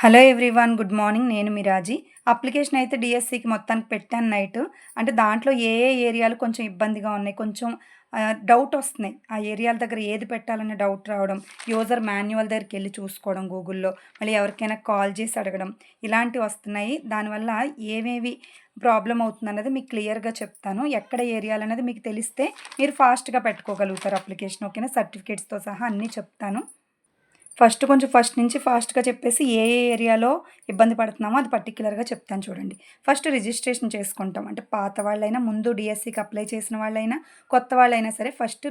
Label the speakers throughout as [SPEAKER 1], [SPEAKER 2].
[SPEAKER 1] Hello everyone good morning. నేను మిరాజీ application అయితే డిఎస్సికి మొత్తానికి పెట్టాను నైట్. అంటే దాంట్లో ఏ ఏ ఏరియాలు కొంచెం ఇబ్బందిగా ఉన్నాయి కొంచెం డౌట్ వస్తున్నాయి. ఆ ఏరియాల దగ్గర ఏది పెట్టాలనే డౌట్ రావడం యూజర్ మాన్యువల్ దగ్గరికి వెళ్ళి చూసుకోవడం గూగుల్లో మళ్ళీ ఎవరికైనా కాల్ చేసి అడగడం ఇలాంటివి వస్తున్నాయి. దానివల్ల ఏమేవి ప్రాబ్లం అవుతుంది అన్నది మీకు క్లియర్గా చెప్తాను. ఎక్కడ ఏరియాలు అనేది మీకు తెలిస్తే మీరు ఫాస్ట్గా పెట్టుకోగలుగుతారు అప్లికేషన్ ఓకేనా? సర్టిఫికేట్స్తో సహా అన్నీ చెప్తాను. ఫస్ట్ కొంచెం ఫస్ట్ నుంచి ఫాస్ట్గా చెప్పేసి ఏ ఏ ఏరియాలో ఇబ్బంది పడుతున్నామో అది పర్టికులర్గా చెప్తాను చూడండి. ఫస్ట్ రిజిస్ట్రేషన్ చేసుకుంటాం. అంటే పాత వాళ్ళైనా ముందు డిఎస్సికి అప్లై చేసిన వాళ్ళైనా కొత్త వాళ్ళైనా సరే ఫస్ట్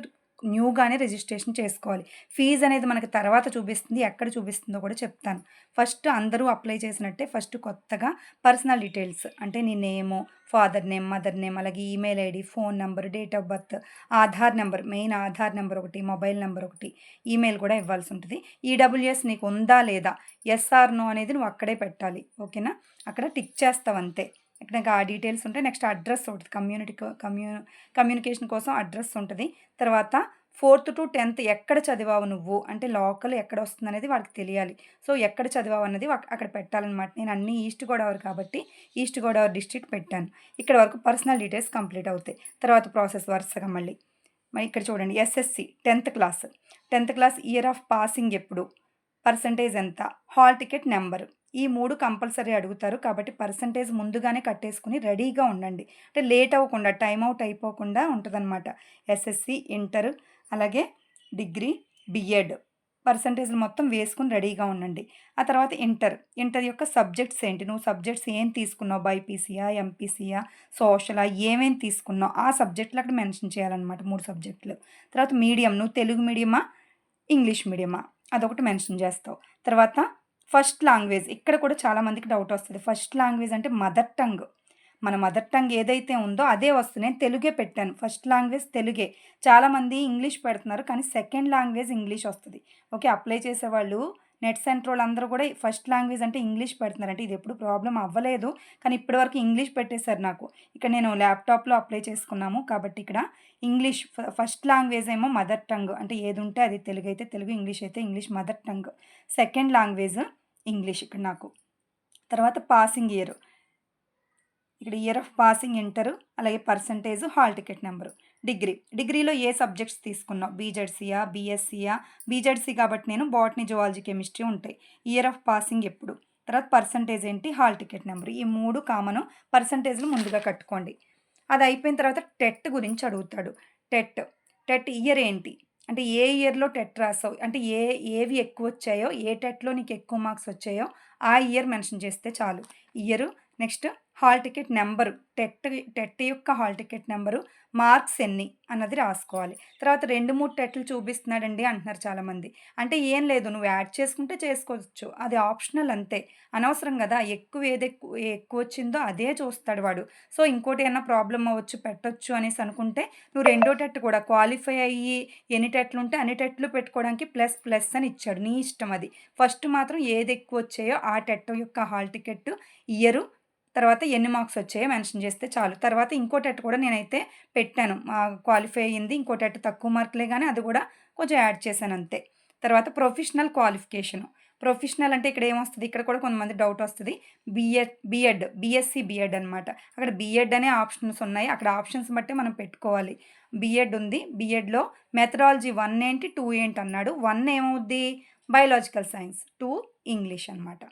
[SPEAKER 1] న్యూగానే రిజిస్ట్రేషన్ చేసుకోవాలి. ఫీజు అనేది మనకి తర్వాత చూపిస్తుంది ఎక్కడ చూపిస్తుందో కూడా చెప్తాను. ఫస్ట్ అందరూ అప్లై చేసినట్టే ఫస్ట్ కొత్తగా పర్సనల్ డీటెయిల్స్ అంటే నీ name father name mother name అలాగే email ID phone number date of birth Aadhaar number main Aadhaar number ఒకటి మొబైల్ నెంబర్ ఒకటి ఈమెయిల్ కూడా ఇవ్వాల్సి ఉంటుంది. ఈడబ్ల్యూఎస్ నీకు ఉందా లేదా? ఎస్ఆర్ నో అనేది నువ్వు అక్కడే పెట్టాలి. ఓకేనా అక్కడ టిక్ చేస్తావు అంతే. ఇక్కడ ఇంకా ఆ డీటెయిల్స్ ఉంటాయి నెక్స్ట్ అడ్రస్ ఉంటుంది. కమ్యూనిటీ కమ్యూ కమ్యూనికేషన్ కోసం అడ్రస్ ఉంటుంది. తర్వాత ఫోర్త్ టు టెన్త్ ఎక్కడ చదివావు నువ్వు? అంటే లోకల్ ఎక్కడ వస్తుంది అనేది వాళ్ళకి తెలియాలి. సో ఎక్కడ చదివావు అన్నది అక్కడ పెట్టాలన్నమాట. నేను అన్ని ఈస్ట్ గోదావరి కాబట్టి ఈస్ట్ గోదావరి డిస్ట్రిక్ట్ పెట్టాను. ఇక్కడ వరకు పర్సనల్ డీటెయిల్స్ కంప్లీట్ అవుతాయి. తర్వాత ప్రాసెస్ వరుసగా మళ్ళీ. మరి ఇక్కడ చూడండి. SSC tenth class. Tenth class year of passing ఎప్పుడు? పర్సంటేజ్ ఎంత? Hall ticket number. ఈ మూడు కంపల్సరీ అడుగుతారు. కాబట్టి పర్సంటేజ్ ముందుగానే కట్టేసుకుని రెడీగా ఉండండి. అంటే లేట్ అవ్వకుండా టైం అవుట్ అయిపోకుండా ఉంటుందన్నమాట. ఎస్ఎస్సి ఇంటర్ అలాగే డిగ్రీ బిఎడ్ పర్సంటేజ్లు మొత్తం వేసుకుని రెడీగా ఉండండి. ఆ తర్వాత ఇంటర్. ఇంటర్ యొక్క సబ్జెక్ట్స్ ఏంటి? నువ్వు సబ్జెక్ట్స్ ఏం తీసుకున్నావు? బైపీసీయా ఎంపీసీయా సోషలా ఏమేమి తీసుకున్నావు? ఆ సబ్జెక్టులు అక్కడ మెన్షన్ చేయాలన్నమాట మూడు సబ్జెక్టులు. తర్వాత మీడియం. నువ్వు తెలుగు మీడియమా? ఇంగ్లీష్ మీడియమా? అదొకటి మెన్షన్ చేస్తావు. తర్వాత ఫస్ట్ లాంగ్వేజ్. ఇక్కడ కూడా చాలామందికి డౌట్ వస్తుంది. ఫస్ట్ లాంగ్వేజ్ అంటే మదర్ టంగ్. మన మదర్ టంగ్ ఏదైతే ఉందో అదే వస్తుంది. నేను తెలుగే పెట్టాను. ఫస్ట్ లాంగ్వేజ్ తెలుగే. చాలామంది ఇంగ్లీష్ పెడుతున్నారు కానీ సెకండ్ లాంగ్వేజ్ ఇంగ్లీష్ వస్తుంది. ఓకే అప్లై చేసేవాళ్ళు నెట్ సెంటర్ వాళ్ళు అందరూ కూడా ఫస్ట్ లాంగ్వేజ్ అంటే ఇంగ్లీష్ పెడుతున్నారు అంటే ఇది ఎప్పుడు ప్రాబ్లం అవ్వలేదు. కానీ ఇప్పటివరకు ఇంగ్లీష్ పెట్టేశారు నాకు. ఇక్కడ నేను ల్యాప్టాప్లో అప్లై చేసుకున్నాము. కాబట్టి ఇక్కడ ఇంగ్లీష్ ఫస్ట్ లాంగ్వేజ్ ఏమో మదర్ టంగ్. అంటే ఏది ఉంటే అది తెలుగు అయితే తెలుగు ఇంగ్లీష్ అయితే English mother tongue. Second language English ఇక్కడ నాకు. తర్వాత పాసింగ్ ఇయర్ ఇక్కడ ఇయర్ ఆఫ్ పాసింగ్ ఇంటరు అలాగే percentage hall ticket number degree డిగ్రీలో ఏ సబ్జెక్ట్స్ తీసుకున్నావు? బీజెడ్సీయా బీఎస్సీయా బీజెడ్సీ కాబట్టి నేను బాటనీ జువాలజీ కెమిస్ట్రీ ఉంటాయి. ఇయర్ ఆఫ్ పాసింగ్ ఎప్పుడు? తర్వాత పర్సంటేజ్ ఏంటి? హాల్ టికెట్ నెంబర్ ఈ మూడు కామను పర్సంటేజ్లు ముందుగా కట్టుకోండి. అది అయిపోయిన తర్వాత టెట్ గురించి అడుగుతాడు. టెట్. టెట్ ఇయర్ ఏంటి? అంటే ఏ ఇయర్లో టెట్ రాసావు? అంటే ఏ ఏవి ఎక్కువ వచ్చాయో ఏ టెట్లో నీకు ఎక్కువ మార్క్స్ వచ్చాయో? ఆ ఇయర్ మెన్షన్ చేస్తే చాలు. Year next hall ticket number TET TET యొక్క హాల్ టికెట్ నెంబరు మార్క్స్ ఎన్ని అన్నది రాసుకోవాలి. తర్వాత రెండు మూడు టెట్లు చూపిస్తున్నాడండి అంటున్నారు చాలామంది. అంటే ఏం లేదు నువ్వు యాడ్ చేసుకుంటే చేసుకోవచ్చు. అది ఆప్షనల్ అంతే. అనవసరం కదా ఎక్కువ ఏది ఎక్కువ ఎక్కువ వచ్చిందో అదే చూస్తాడు వాడు. సో ఇంకోటి ఏమైనా ప్రాబ్లం అవ్వచ్చు పెట్టొచ్చు అనేసి అనుకుంటే నువ్వు రెండో టెట్ కూడా క్వాలిఫై అయ్యి ఎన్ని టెట్లు ఉంటే అన్ని టెట్లు పెట్టుకోవడానికి ప్లస్ ప్లస్ అని ఇచ్చాడు. నీ ఇష్టం అది. ఫస్ట్ మాత్రం ఏది ఎక్కువ వచ్చాయో ఆ టెట్ యొక్క హాల్ టికెట్ ఇయరు తర్వాత ఎన్ని మార్క్స్ వచ్చాయో మెన్షన్ చేస్తే చాలు. తర్వాత ఇంకో టెట్ కూడా నేనైతే పెట్టాను. క్వాలిఫై అయ్యింది ఇంకో టెట్ తక్కువ మార్కులే కానీ అది కూడా కొంచెం యాడ్ చేశాను అంతే. తర్వాత ప్రొఫెషనల్ క్వాలిఫికేషను. ప్రొఫెషనల్ అంటే ఇక్కడ ఏమొస్తుంది? ఇక్కడ కూడా కొంతమంది డౌట్ వస్తుంది. బిఎడ్ బిఎడ్ బిఎస్సి బిఎడ్ అనమాట అక్కడ బిఎడ్ అనే ఆప్షన్స్ ఉన్నాయి. అక్కడ ఆప్షన్స్ బట్టి మనం పెట్టుకోవాలి. బిఎడ్ ఉంది. బిఎడ్లో మెథడాలజీ వన్ ఏంటి టూ ఏంటి అన్నాడు. వన్ ఏమవుద్ది? బయోలాజికల్ సైన్స్ టూ ఇంగ్లీష్ అనమాట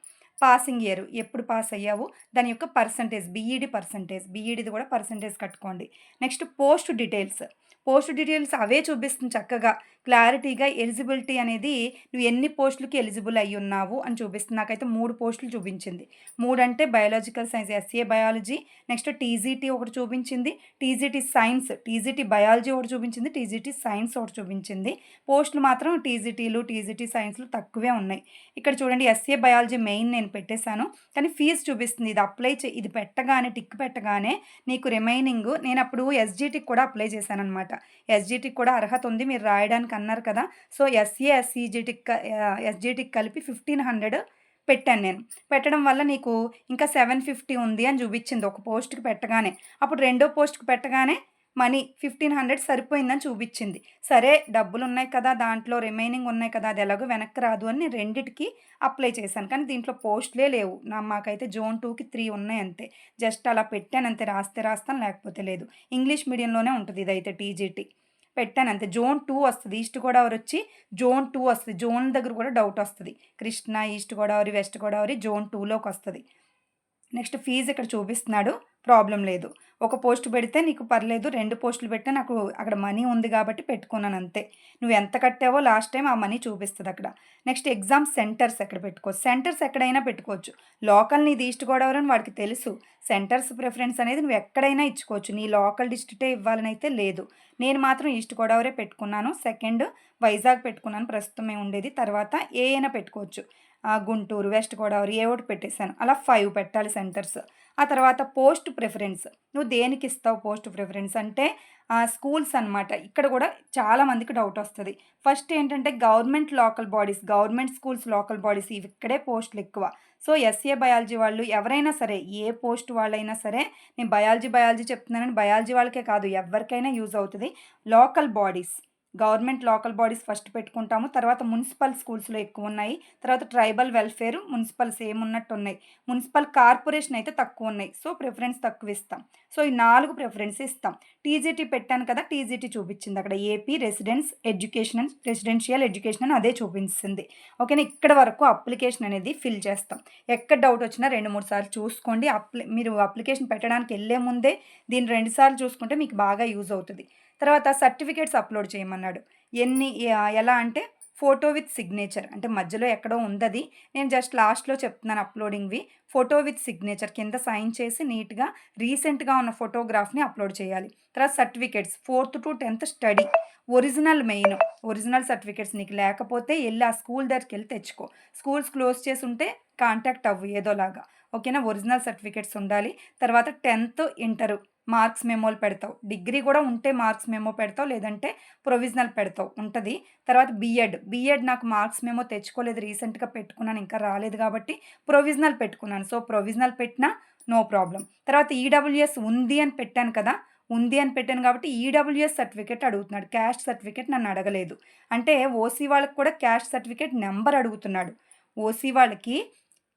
[SPEAKER 1] పాసింగ్ ఇయర్. ఎప్పుడు పాస్ అయ్యావు? దాని యొక్క పర్సంటేజ్ బీఈడి పర్సంటేజ్ బీఈడిది కూడా పర్సంటేజ్ కట్టుకోండి. Next post details. Post details అవే చూపిస్తుంది చక్కగా. క్లారిటీగా ఎలిజిబిలిటీ అనేది నువ్వు ఎన్ని పోస్టులకి ఎలిజిబుల్ అయ్యి ఉన్నావు అని చూపిస్తుంది. నాకైతే మూడు పోస్టులు చూపించింది. మూడు అంటే biological science SA biology next TGT ఒకటి చూపించింది. టీజీటీ సైన్స్ టీజీటీ బయాలజీ ఒకటి చూపించింది. టీజీటీ సైన్స్ ఒకటి చూపించింది. పోస్టులు మాత్రం టీజీటీలు టీజీటీ సైన్స్లు తక్కువే ఉన్నాయి. ఇక్కడ చూడండి ఎస్ఏ బయాలజీ మెయిన్ నేను పెట్టేశాను. కానీ ఫీజు చూపిస్తుంది. ఇది అప్లై చే ఇది పెట్టగానే టిక్ పెట్టగానే నీకు రిమైనింగ్. నేను అప్పుడు ఎస్జీటీకి కూడా అప్లై చేశాను అనమాట ఎస్జీటీకి కూడా అర్హత ఉంది. మీరు రాయడానికి అన్నారు కదా. సో ఎస్ఏ ఎస్సీజీటీకి ఎస్జీటీకి కలిపి ఫిఫ్టీన్ హండ్రెడ్ పెట్టాను నేను. పెట్టడం వల్ల నీకు ఇంకా సెవెన్ ఫిఫ్టీ ఉంది అని చూపించింది. ఒక పోస్ట్కి పెట్టగానే. అప్పుడు రెండో పోస్ట్కి పెట్టగానే మనీ ఫిఫ్టీన్ హండ్రెడ్ సరిపోయిందని చూపించింది. సరే డబ్బులు ఉన్నాయి కదా దాంట్లో రిమైనింగ్ ఉన్నాయి కదా అది ఎలాగో వెనక్కి రాదు అని నేను రెండిటికి అప్లై చేశాను. కానీ దీంట్లో పోస్ట్లే లేవు. నా మాకైతే జోన్ టూకి త్రీ ఉన్నాయి అంతే. జస్ట్ అలా పెట్టాను అంతే. రాస్తే రాస్తాను లేకపోతే లేదు. ఇంగ్లీష్ మీడియంలోనే ఉంటుంది ఇదైతే టీజీటీ పెట్టాను అంతే. జోన్ టూ వస్తుంది. ఈస్ట్ గోదావరి వచ్చి జోన్ టూ వస్తుంది. జోన్ దగ్గర కూడా డౌట్ వస్తుంది. Krishna east Godavari west Godavari zone టూలోకి వస్తుంది. నెక్స్ట్ ఫీజు ఇక్కడ చూపిస్తున్నాడు. ప్రాబ్లం లేదు. ఒక పోస్ట్ పెడితే నీకు పర్లేదు రెండు పోస్టులు పెట్టినా నాకు అక్కడ మనీ ఉంది కాబట్టి పెట్టుకున్నాను అంతే. నువ్వు ఎంత కట్టావో లాస్ట్ టైం ఆ మనీ చూపిస్తుంది అక్కడ. నెక్స్ట్ ఎగ్జామ్ సెంటర్స్ ఎక్కడ పెట్టుకోవచ్చు సెంటర్స్ ఎక్కడైనా పెట్టుకోవచ్చు. లోకల్ నీది ఈస్ట్ గోదావరి అని వాడికి తెలుసు. సెంటర్స్ ప్రిఫరెన్స్ అనేది నువ్వు ఎక్కడైనా ఇచ్చుకోవచ్చు. నీ లోకల్ డిస్ట్రిక్టే ఇవ్వాలని అయితే లేదు. నేను మాత్రం ఈస్ట్ గోదావరి పెట్టుకున్నాను. సెకండ్ వైజాగ్ పెట్టుకున్నాను. ప్రస్తుతం ఉండేది. తర్వాత ఏ అయినా పెట్టుకోవచ్చు గుంటూరు వెస్ట్ గోదావరి ఏ ఒకటి పెట్టేశాను. అలా ఫైవ్ పెట్టాలి సెంటర్స్. ఆ తర్వాత పోస్ట్ ప్రిఫరెన్స్. నువ్వు దేనికి ఇస్తావు పోస్ట్ ప్రిఫరెన్స్ అంటే స్కూల్స్ అనమాట ఇక్కడ కూడా చాలామందికి డౌట్ వస్తుంది. ఫస్ట్ ఏంటంటే government local bodies government schools local bodies ఇవి ఇక్కడే పోస్టులు ఎక్కువ. సో ఎస్ఏ బయాలజీ వాళ్ళు ఎవరైనా సరే ఏ పోస్ట్ వాళ్ళైనా సరే నేను బయాలజీ బయాలజీ చెప్తున్నానని బయాలజీ వాళ్ళకే కాదు ఎవరికైనా యూజ్ అవుతుంది. Local bodies. Government local bodies first పెట్టుకుంటాము. తర్వాత మున్సిపల్ స్కూల్స్లో ఎక్కువ ఉన్నాయి తర్వాత ట్రైబల్ వెల్ఫేర్ మున్సిపల్ సేమ్ ఉన్నట్టు ఉన్నాయి మున్సిపల్ కార్పొరేషన్ అయితే తక్కువ ఉన్నాయి సో ప్రిఫరెన్స్ తక్కువ ఇస్తాం సో ఈ నాలుగు ప్రిఫరెన్స్ ఇస్తాం. టీజీటీ పెట్టాను కదా టీజీటీ చూపించింది అక్కడ. AP residence education residential education అని అదే చూపించింది. ఓకేనా? ఇక్కడ వరకు అప్లికేషన్ అనేది ఫిల్ చేస్తాం. ఎక్కడ డౌట్ వచ్చినా రెండు మూడు సార్లు చూసుకోండి. అప్లి మీరు అప్లికేషన్ పెట్టడానికి వెళ్ళే ముందే దీన్ని రెండు సార్లు చూసుకుంటే మీకు బాగా యూజ్ అవుతుంది. తర్వాత సర్టిఫికేట్స్ అప్లోడ్ చేయమన్నాడు. ఎన్ని ఎలా అంటే ఫోటో విత్ సిగ్నేచర్. అంటే మధ్యలో ఎక్కడో ఉందది. నేను జస్ట్ లాస్ట్లో చెప్తున్నాను అప్లోడింగ్వి. ఫోటో విత్ సిగ్నేచర్ కింద సైన్ చేసి నీట్గా రీసెంట్గా ఉన్న ఫోటోగ్రాఫ్ని అప్లోడ్ చేయాలి. తర్వాత certificates. Fourth to tenth study. Original main. Original certificates నీకు లేకపోతే వెళ్ళి ఆ స్కూల్ దగ్గరికి వెళ్ళి తెచ్చుకో. స్కూల్స్ క్లోజ్ చేసి ఉంటే కాంటాక్ట్ అవ్వు ఏదోలాగా. ఓకేనా? ఒరిజినల్ సర్టిఫికేట్స్ ఉండాలి. తర్వాత టెన్త్ ఇంటర్. మార్క్స్ మెమోలు పెడతావు. డిగ్రీ కూడా ఉంటే మార్క్స్ మెమో పెడతావు లేదంటే ప్రొవిజనల్ పెడతావు. ఉంటుంది. తర్వాత బీఎడ్. బీఎడ్ నాకు మార్క్స్ మెమో తెచ్చుకోలేదు. రీసెంట్గా పెట్టుకున్నాను. ఇంకా రాలేదు కాబట్టి ప్రొవిజనల్ పెట్టుకున్నాను. సో ప్రొవిజనల్ పెట్టినా నో ప్రాబ్లం తర్వాత ఈడబ్ల్యూఎస్ ఉంది అని పెట్టాను కదా. ఉంది అని పెట్టాను కాబట్టి ఈడబ్ల్యూఎస్ సర్టిఫికేట్ అడుగుతున్నాడు. క్యాష్ సర్టిఫికేట్ నన్ను అడగలేదు. అంటే ఓసీ వాళ్ళకి కూడా క్యాష్ సర్టిఫికేట్ నెంబర్ అడుగుతున్నాడు. ఓసీ వాళ్ళకి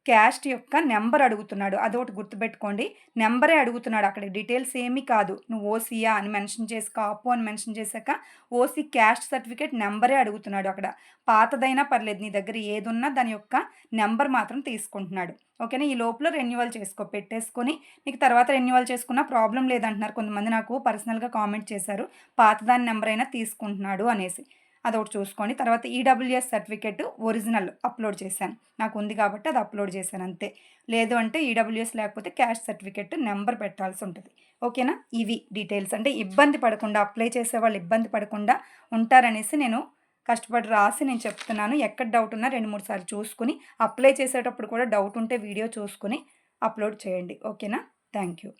[SPEAKER 1] క్యాస్ట్ యొక్క నెంబర్ అడుగుతున్నాడు. అదొకటి గుర్తుపెట్టుకోండి. నెంబరే అడుగుతున్నాడు అక్కడ. డీటెయిల్స్ ఏమీ కాదు. నువ్వు ఓసీయా అని మెన్షన్ చేసి కాపు అని మెన్షన్ చేశాక ఓసీ క్యాస్ట్ సర్టిఫికేట్ నెంబరే అడుగుతున్నాడు అక్కడ. పాతదైనా పర్లేదు. నీ దగ్గర ఏదున్నా దాని యొక్క నెంబర్ మాత్రం తీసుకుంటున్నాడు. ఓకేనా? ఈ లోపల రెన్యువల్ చేసుకో. పెట్టేసుకొని నీకు తర్వాత రెన్యువల్ చేసుకున్న ప్రాబ్లం లేదంటున్నారు. కొంతమంది నాకు పర్సనల్గా కామెంట్ చేశారు. పాతదాని నెంబర్ అయినా తీసుకుంటున్నాడు అనేసి. అదొకటి చూసుకోండి. తర్వాత ఈడబ్ల్యూఎస్ సర్టిఫికేట్ ఒరిజినల్ అప్లోడ్ చేశాను. నాకు ఉంది కాబట్టి అది అప్లోడ్ చేశాను అంతే. లేదు అంటే ఈడబ్ల్యూఎస్ లేకపోతే క్యాష్ సర్టిఫికేట్ నెంబర్ పెట్టాల్సి ఉంటుంది. ఓకేనా? ఇవి డీటెయిల్స్. అంటే ఇబ్బంది పడకుండా అప్లై చేసే వాళ్ళు ఇబ్బంది పడకుండా ఉంటారనేసి నేను కష్టపడి రాసి నేను చెప్తున్నాను. ఎక్కడ డౌట్ ఉన్నా రెండు మూడు సార్లు చూసుకుని అప్లై చేసేటప్పుడు కూడా డౌట్ ఉంటే వీడియో చూసుకుని అప్లోడ్ చేయండి. ఓకేనా? Thank you.